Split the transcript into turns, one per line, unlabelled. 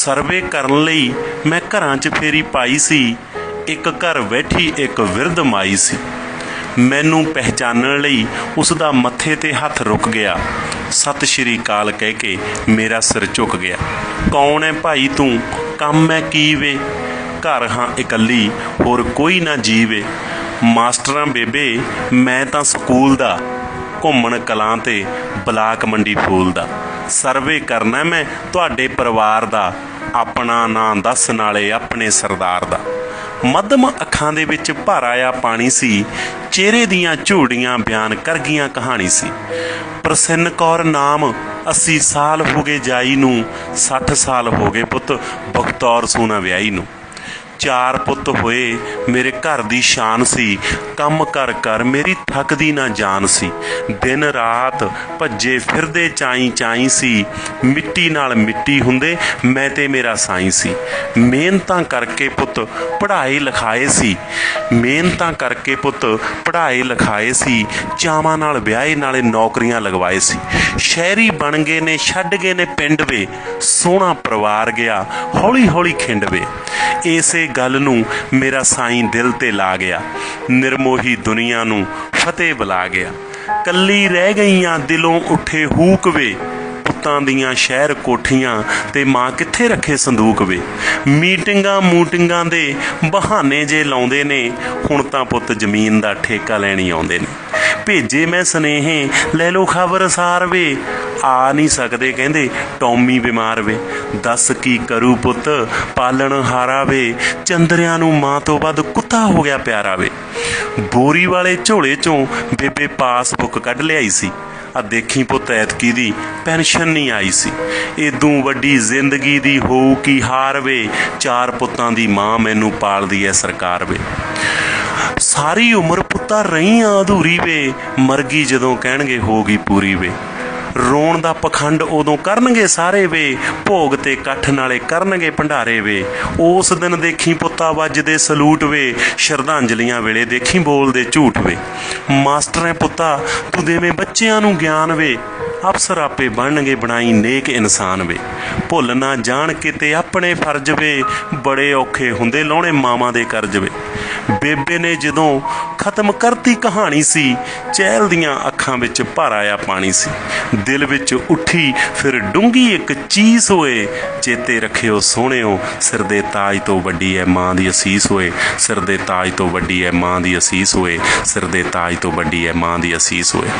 Survey ਕਰਨ ਲਈ ਮੈਂ ਘਰਾਂ 'ਚ ਫੇਰੀ ਪਾਈ ਸੀ। ਇੱਕ ਘਰ ਬੈਠੀ ਇੱਕ ਵਿਰਧ ਮਾਈ ਸੀ। ਮੈਨੂੰ ਪਹਿਚਾਨਣ ਲਈ ਉਸ ਦਾ ਮੱਥੇ ਤੇ ਹੱਥ ਰੁਕ ਗਿਆ। ਸਤਿ ਸ਼੍ਰੀ ਅਕਾਲ ਕਹਿ ਕੇ ਮੇਰਾ ਸਿਰ ਝੁਕ ਗਿਆ। ਕੌਣ ਹੈ ਭਾਈ ਤੂੰ? ਕੰਮ ਹੈ ਕੀ ਵੇ? ਘਰ ਹਾਂ ਇਕੱਲੀ, ਹੋਰ ਕੋਈ ਨਾ ਜੀਵੇ। ਮਾਸਟਰਾਂ ਬੇਬੇ, ਮੈਂ ਤਾਂ ਸਕੂਲ ਦਾ। ਘੁੰਮਣ ਕਲਾਂ ਤੇ ਬਲਾਕ ਮੰਡੀ ਫੂਲ ਦਾ। ਸਰਵੇ ਕਰਨਾ ਮੈਂ ਤੁਹਾਡੇ ਪਰਿਵਾਰ ਦਾ, ਆਪਣਾ ਨਾਂ ਦੱਸ, ਨਾਲੇ ਆਪਣੇ ਸਰਦਾਰ ਦਾ। ਮੱਧਮ ਅੱਖਾਂ ਦੇ ਵਿੱਚ ਭਰ ਆਇਆ ਪਾਣੀ ਸੀ, ਚਿਹਰੇ ਦੀਆਂ ਝੂੜੀਆਂ ਬਿਆਨ ਕਰ ਗਈਆਂ ਕਹਾਣੀ ਸੀ। ਪ੍ਰਸੰਨ ਕੌਰ ਨਾਮ 80 ਸਾਲ ਹੋ ਗਏ ਜਾਈ ਨੂੰ 60 ਸਾਲ ਹੋ ਗਏ ਪੁੱਤ, ਬਖਤੌਰ ਸੂਨਾ ਵਿਆਹੀ ਨੂੰ। ਚਾਰ ਪੁੱਤ ਹੋਏ, ਮੇਰੇ ਘਰ ਦੀ ਸ਼ਾਨ ਸੀ। ਕੰਮ ਕਰ ਕਰ ਮੇਰੀ ਥੱਕਦੀ ਨਾ ਜਾਨ ਸੀ। ਦਿਨ ਰਾਤ ਭੱਜੇ ਫਿਰਦੇ ਚਾਈ ਚਾਈ ਸੀ। ਮਿੱਟੀ ਨਾਲ ਮਿੱਟੀ ਹੁੰਦੇ, ਮੈਂ ਤੇ ਮੇਰਾ ਸਾਈਂ ਸੀ। ਮਿਹਨਤਾਂ ਕਰਕੇ ਪੁੱਤ ਪੜ੍ਹਾਈ ਲਿਖਾਏ ਸੀ। ਮਿਹਨਤਾਂ ਕਰਕੇ ਪੁੱਤ ਪੜ੍ਹਾਏ ਲਿਖਾਏ ਸੀ। ਚਾਵਾਂ ਨਾਲ ਵਿਆਹੇ ਨਾਲੇ ਨੌਕਰੀਆਂ ਲਗਵਾਏ ਸੀ। ਸ਼ਹਿਰੀ ਬਣ ਗਏ ਨੇ, ਛੱਡ ਗਏ ਨੇ ਪਿੰਡ ਵੇ। ਸੋਹਣਾ ਪਰਿਵਾਰ ਗਿਆ ਹੌਲੀ ਹੌਲੀ ਖਿੰਡ ਵੇ। ਇਸੇ ਗੱਲ ਨੂੰ ਮੇਰਾ ਸਾਈਂ ਦਿਲ ਤੇ ਲਾ ਗਿਆ। ਨਿਰਮੋਹੀ ਦੁਨੀਆ ਨੂੰ ਫਤਿਹ ਬੁਲਾ ਗਿਆ। ਕੱਲੀ ਰਹਿ ਗਈਆਂ ਦਿਲੋਂ ਉੱਠੇ ਹੂਕ ਵੇ। ਪੁੱਤਾਂ ਦੀਆਂ ਸ਼ਹਿਰ ਕੋਠੀਆਂ ਤੇ ਮਾਂ ਕਿੱਥੇ ਰੱਖੇ ਸੰਦੂਕ ਵੇ। ਮੀਟਿੰਗਾਂ ਮੂਟਿੰਗਾਂ ਦੇ ਬਹਾਨੇ ਜੇ ਲਾਉਂਦੇ ਨੇ, ਹੁਣ ਤਾਂ ਪੁੱਤ ਜ਼ਮੀਨ ਦਾ ਠੇਕਾ ਲੈਣੀ ਆਉਂਦੇ ਨੇ। ਭੇਜੇ ਮੈਂ ਸਨੇਹੇ, ਲੈ ਲੋ ਖਬਰ ਸਾਰ ਵੇ। ਆ ਨਹੀਂ ਸਕਦੇ, ਕਹਿੰਦੇ ਟੌਮੀ ਬਿਮਾਰ ਵੇ। ਦੱਸ ਕੀ ਕਰੂ ਪੁੱਤ, ਪਾਲਣ ਹਾਰਾ ਵੇ। ਚੰਦਰਿਆਂ ਨੂੰ ਮਾਂ ਤੋਂ ਵੱਧ ਕੁੱਤਾ ਹੋ ਗਿਆ ਪਿਆਰਾ ਵੇ। ਬੋਰੀ ਵਾਲੇ ਝੋਲੇ ਚੋਂ ਬੇਬੇ ਪਾਸਬੁੱਕ ਕੱਢ ਲਿਆਈ ਸੀ। ਆ ਦੇਖੀ ਪੁੱਤ, ਐਤਕੀ ਦੀ ਪੈਨਸ਼ਨ ਨਹੀਂ ਆਈ ਸੀ। ਇਦੋਂ ਵੱਡੀ ਜ਼ਿੰਦਗੀ ਦੀ ਹੋਊ ਕੀ ਹਾਰ ਵੇ। ਚਾਰ ਪੁੱਤਾਂ ਦੀ ਮਾਂ ਮੈਨੂੰ ਪਾਲਦੀ ਐ ਸਰਕਾਰ ਵੇ। ਸਾਰੀ ਉਮਰ ਪੁੱਤਾ ਰਹੀ ਆ ਅਧੂਰੀ ਵੇ। ਮਰਗੀ ਜਦੋਂ ਕਹਿਣਗੇ ਹੋਗੀ ਪੂਰੀ ਵੇ। ਰੋਣ ਦਾ ਪਖੰਡ ਉਦੋਂ ਕਰਨਗੇ ਸਾਰੇ ਵੇ, ਭੋਗ ਤੇ ਇਕੱਠ ਨਾਲੇ ਕਰਨਗੇ ਭੰਡਾਰੇ ਵੇ। ਉਸ ਦਿਨ ਦੇਖੀ ਪੁੱਤਾ ਵੱਜਦੇ ਸਲੂਟ ਵੇ, ਸ਼ਰਧਾਂਜਲੀਆਂ ਵੇਲੇ ਦੇਖੀ ਬੋਲਦੇ ਝੂਠ ਵੇ। ਮਾਸਟਰਾਂ ਪੁੱਤਾ, ਤੂੰ ਦੇਵੇਂ ਬੱਚਿਆਂ ਨੂੰ ਗਿਆਨ ਵੇ, ਅਫਸਰ ਆਪੇ ਬਣਨਗੇ ਬਣਾਈ ਨੇਕ ਇਨਸਾਨ ਵੇ। ਭੁੱਲ ਨਾ ਜਾਣ ਕਿਤੇ ਆਪਣੇ ਫਰਜ਼ ਵੇ, ਬੜੇ ਔਖੇ ਹੁੰਦੇ ਲਾਉਣੇ ਮਾਵਾਂ ਦੇ ਕਰਜ਼ ਵੇ। ਬੇਬੇ ਨੇ ਜਦੋਂ ਖਤਮ ਕਰਤੀ ਕਹਾਣੀ ਸੀ, ਚਹਿਲ ਦੀਆਂ ਅੱਖਾਂ ਵਿੱਚ ਭਰ ਆਇਆ ਪਾਣੀ ਸੀ। ਦਿਲ ਵਿੱਚ ਉੱਠੀ, ਫਿਰ ਡੂੰਗੀ ਇੱਕ ਚੀਸ ਹੋਏ, ਚੇਤੇ ਰੱਖਿਓ ਸੋਹਣਿਓ, ਸਿਰ ਦੇ ਤਾਜ ਤੋਂ ਵੱਡੀ ਹੈ ਮਾਂ ਦੀ ਅਸੀਸ ਹੋਏ, ਸਿਰ ਦੇ ਤਾਜ ਤੋਂ ਵੱਡੀ ਹੈ ਮਾਂ ਦੀ ਅਸੀਸ ਹੋਏ, ਸਿਰ ਦੇ ਤਾਜ ਤੋਂ ਵੱਡੀ ਹੈ ਮਾਂ ਦੀ ਅਸੀਸ ਹੋਏ।